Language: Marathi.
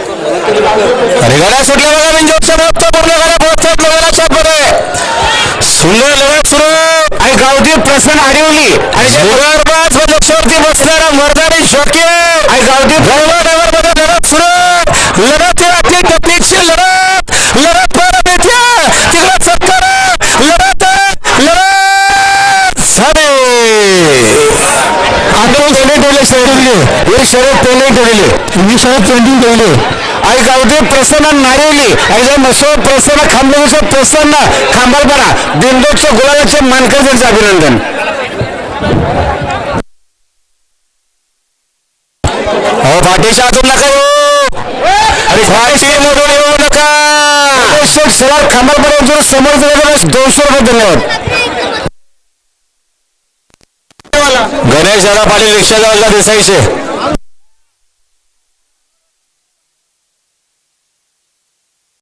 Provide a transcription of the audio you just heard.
अरे गाड्या सुटल्या बघा म्हणजे बिंजोरच्या मोठ्या पूर्ण गाड्या पोहोचतात लोकांच्या मध्ये. सुंदर लढत सुरू. आणि गावठी प्रसन्न आडिवली आणि जोरबाज व लक्षावरती बसणारा मर्दानी शोके. आणि गावठी ड्रायव्हर ड्रायव्हरमध्ये लढत सुरू. लढत आपली टपलीची लढत पहिले ठेवले हे शहरात पहिले ठेवले मी शहरात पेंटिंग ठेवले आई गावठी प्रसन्न नारिवली आई जर प्रसन्न खांबेश्वर प्रसन्न खांबालपणा बिंदोच्या गुलाबाचे मानकर त्यांचं अभिनंदन. अहो पाठीच्या हातून नका अरे पाठी मोडून येऊ नका. सर खांबालपणा जर समोर जर दोनशे रुपये धन्यवाद गणेश दादा पाटील रिक्षा जायला देसाईचे